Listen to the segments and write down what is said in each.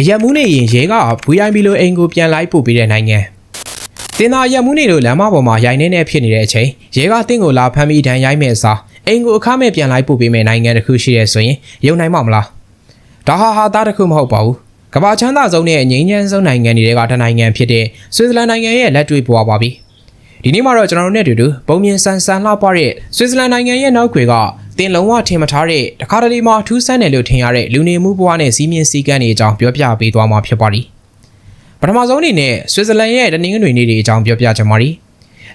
အရက်မှုနေရင်ရဲက VIP လိုအိမ်ကိုပြန်လိုက်ပို့ပေးတဲ့နိုင်ငံတင်သာအရက်မှုနေလို့လမ်းမပေါ်မှာရိုင်နေနေဖြစ်နေတဲ့အချိန်ရဲကတင့်ကိုလာဖမ်းပြီးဒဏ်ရိုက်မဲ့အစားအိမ်ကိုအခမဲ့ပြန်လိုက်ပို့ပေးမဲ့နိုင်ငံတစ်ခုရှိရဲဆိုရင်ယုံနိုင်မှာမလားဒါဟာဟာသားတစ်ခုမဟုတ်ပါဘူးကမ္ဘာချမ်းသာဆုံးနဲ့အငြိမ်းချမ်းဆုံးနိုင်ငံတွေကတစ်နိုင်ငံဖြစ်တဲ့ဆွစ်ဇာလန်နိုင်ငံရဲ့လက်တွေ့ပွားပါပြီဒီနေ့မှာတော့ကျွန်တော်တို့နဲ့အတူတူပုံမြင်ဆန်ဆန်လှပတဲ့ဆွစ်ဇာလန်နိုင်ငံရဲ့နောက်ွယ်က တင်လုံးဝထင်မထားတဲ့တခါတလေမှထူးဆန်းတယ်လို့ထင်ရတဲ့လူနေမှုဘဝနဲ့စီးမြင်စည်းကမ်းတွေအကြောင်းပြောပြပေးသွားမှာဖြစ်ပါတယ်ပထမဆုံးအနေနဲ့ဆွစ်ဇာလန်ရဲ့တနင်္ဂနွေနေ့တွေအကြောင်းပြောပြချင်ပါတယ်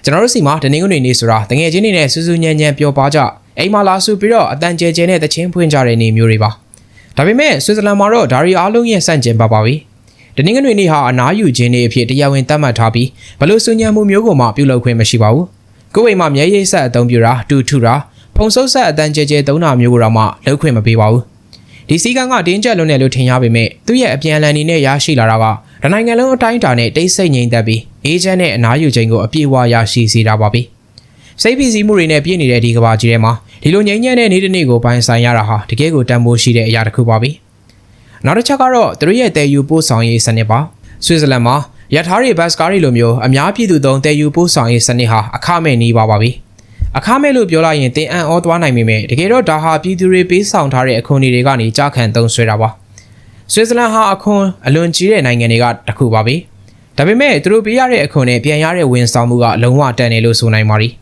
ကျွန်တော်တို့စီမှာတနင်္ဂနွေနေ့ဆိုတာတငယ်ချင်းတွေနဲ့စူးစူးညံ့ညံ့ပျော်ပါကြအိမ်မှာလာစုပြီးတော့အတန်ကျဲကျဲနဲ့တချင်းဖွင့်ကြတဲ့နေ့မျိုးတွေပါဒါပေမဲ့ဆွစ်ဇာလန်မှာတော့ဒါရီအားလုံးရဲ့စန့်ကျင်ပါပါပြီတနင်္ဂနွေနေ့ဟာအနားယူခြင်းနေ့အဖြစ်တရားဝင်သတ်မှတ်ထားပြီးဘလို့စူညံမှုမျိုးကိုမှပြုလုပ်ခွင့်မရှိပါဘူးကိုယ်အိမ်မှာမျက်ရည်ဆက်အသုံးပြုတာတူထူတာ ဖုံဆုပ်ဆက်အတန်ကျဲကျဲသုံးတာမျိုးကိုတော့မှလုပ်ခွင့်မပေးပါဘူးဒီစည်းကမ်းကတင်းကျပ်လွန်းတယ်လို့ထင်ရပေမဲ့သူ့ရဲ့အပြန်အလှန်အနေနဲ့ရရှိလာတာကဒနိုင်ငံလုံးအတိုင်းအတာနဲ့တိတ်ဆိတ်ငြိမ်သက်ပြီးအေဂျင့်နဲ့အနားယူခြင်းကိုအပြည့်အဝရရှိစေတာပါပဲစိတ်ဖိစီးမှုတွေနဲ့ပြည့်နေတဲ့ဒီကဘာကြီးထဲမှာဒီလိုငြိမ်းချမ်းတဲ့နေ့တစ်နေ့ကိုပိုင်ဆိုင်ရတာဟာတကယ်ကိုတန်ဖိုးရှိတဲ့အရာတစ်ခုပါပဲနောက်တစ်ချက်ကတော့သူတို့ရဲ့တည်ယူပို့ဆောင်ရေးစနစ်ပါဆွစ်ဇာလန်မှာရထားတွေဘတ်စကားတွေလိုမျိုးအများပြည်သူသုံးတည်ယူပို့ဆောင်ရေးစနစ်ဟာအခမဲ့နေပါပါပြီ အခမဲ့လို့ပြောလိုက်ရင်တင်အံ့ဩသွားနိုင်ပေမဲ့တကယ်တော့ဒါဟာပြည်သူတွေပေးဆောင်ထားတဲ့အခွန်တွေကနေကြားခံသုံးဆွဲတာပါဆွစ်ဇာလန်ဟာအခွန်အလွန်ကြီးတဲ့နိုင်ငံတွေကတစ်ခုပါပဲဒါပေမဲ့သူတို့ပေးရတဲ့အခွန်နဲ့ပြန်ရတဲ့ဝန်ဆောင်မှုကလုံးဝတန်တယ်လို့ဆိုနိုင်ပါတယ်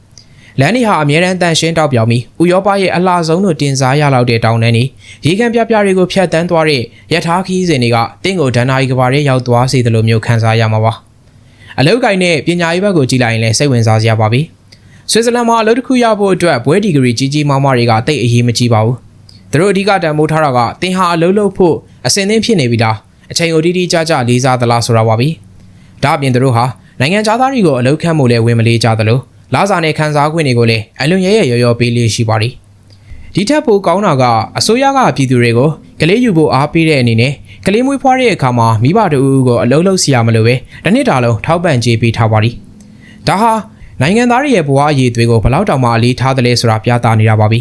လမ်းတွေဟာအမြဲတမ်းတန်ရှင်းတောက်ပြောင်ပြီးဥရောပရဲ့အလှဆုံးလို့တင်စားရလောက်တဲ့တောင်တန်းတွေရေကန်ပြပြတွေကိုဖျက်တမ်းသွားတဲ့ရထားခီးစဉ်တွေကတင့်ကိုဒဏ္ဍာရီကဘာတွေရောက်သွားစေတယ်လို့မျိုးခံစားရမှာပါအလုတ်ကိုင်းနဲ့ပညာရေးဘက်ကိုကြည့်လိုက်ရင်လည်းစိတ်ဝင်စားစရာပါပဲ ဆွစ်ဇာလန်မှာအလုပ်တစ်ခုရဖို့အတွက်ဘွဲဒီဂရီကြီးကြီးမားမားတွေကတိတ်အရေးမကြီးပါဘူးသူတို့အဓိကတန်ဖိုးထားတာကတင်ဟာအလုပ်လုပ်ဖို့အစင်သင်းဖြစ်နေပြီလားအချိန်ကိုတီးတီးကြကြလေးစားသလားဆိုတာပါပဲဒါအပြင်သူတို့ဟာနိုင်ငံသားတွေကိုအလုပ်ခန့်ဖို့လည်းဝင်မလေးကြသလိုလာစာနဲ့ခန်းစားခွင့်တွေကိုလည်းအလွန်ရဲရဲရော်ရော်ပေးလေးရှိပါတယ်ဒီထက်ပိုကောင်းတာကအစိုးရကပြည်သူတွေကိုကလေးယူဖို့အားပေးတဲ့အနေနဲ့ကလေးမွေးဖွားတဲ့အခါမှာမိဘတို့ဦးကိုအလုံးလုံးစီရမလို့ပဲတစ်နှစ်တာလုံးထောက်ပံ့ကြေးပေးထားပါသည်ဒါဟာ နိုင်ငံသားတွေရဲ့ဘဝအရေးအသွေးကိုဘလောက်တောင်မှအလေးထားတယ်လဲဆိုတာပြသနေတာပါပဲ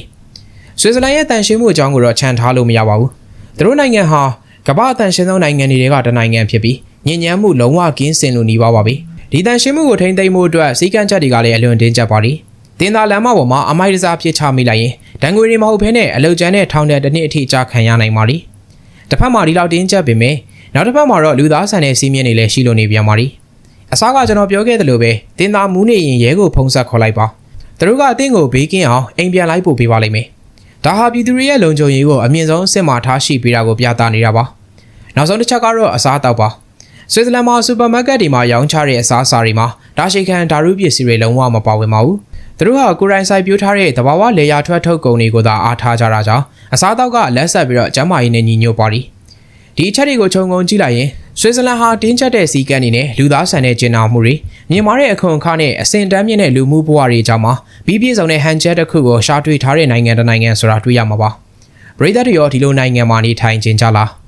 ဆွစ်ဇာလန်ရဲ့တန်ရှင်းမှုအကြောင်းကိုတော့ခြံထားလို့မရပါဘူးသူတို့နိုင်ငံဟာကမ္ဘာအတန်ရှင်းဆုံးနိုင်ငံတွေကတနိုင်ငံဖြစ်ပြီးညဉ့်ညမ်းမှုလုံးဝကင်းစင်လို့နေပါပါပဲဒီတန်ရှင်းမှုကိုထိန်းသိမ်းမှုအတွက်စီကံချက်တွေကလည်းအလွန်တင်းကျပ်ပါသည်တင်သာလမ်းမပေါ်မှာအမိုက်တစားပြစ်ချမိလိုက်ရင်ဒဏ်ငွေတွေမဟုတ်ဘဲနဲ့အလုတ်ကျန်းတဲ့ထောင်တဲ့တစ်နှစ်အထိကြာခံရနိုင်ပါသည်တစ်ဖက်မှာဒီလောက်တင်းကျပ်ပေမဲ့နောက်တစ်ဖက်မှာတော့လူသားဆန်တဲ့စီးမြင်တွေလည်းရှိလို့နေပြန်ပါသည် အစားကကျွန်တော်ပြောခဲ့သလိုပဲတင်သာမူးနေရင်ရဲကိုဖုံးဆက်ခေါ်လိုက်ပါသူတို့ကအတင်းကိုဘေးကင်းအောင်အိမ်ပြန်လိုက်ပို့ပေးပါလိမ့်မယ်ဒါဟာပြည်သူတွေရဲ့လုံခြုံရေးကိုအမြင့်ဆုံးအဆင့်မှာထားရှိပေးတာကိုပြသနေတာပါနောက်ဆုံးတစ်ချက်ကတော့အစားအသောက်ပါဆွစ်ဇာလန်မှာစူပါမားကတ်တွေမှာရောင်းချတဲ့အစားအစာတွေမှာဒါရှိခံဓာရုပစ္စည်းတွေလုံးဝမပါဝင်ပါဘူးသူတို့ဟာကိုရိုင်းဆိုင်ပြိုးထားတဲ့တဘာဝလေယာထွက်ထုတ်ကုန်တွေကိုသာအားထားကြတာကြောင့်အစားအသောက်ကလက်ဆက်ပြီးတော့ကျန်းမာရေးနဲ့ညီညွတ်ပါသည်ဒီအချက်တွေကိုခြုံငုံကြည့်လိုက်ရင် ဆွစ်ဇာလန်ဟာတင်းကျပ်တဲ့စီကံတွေနဲ့လူသားဆန်တဲ့ကျင်နာမှုတွေမြင်မာတဲ့အခွန်အခါနဲ့အစင်တန်းမြင့်တဲ့လူမှုဘဝတွေအကြောင်းမှာပြီးပြည့်စုံတဲ့ဟန်ချက်တစ်ခုကိုရှာတွေ့ထားတဲ့နိုင်ငံတစ်နိုင်ငံဆိုတာတွေ့ရမှာပါပရိသတ်တွေရောဒီလိုနိုင်ငံမှာနေထိုင်ကြလား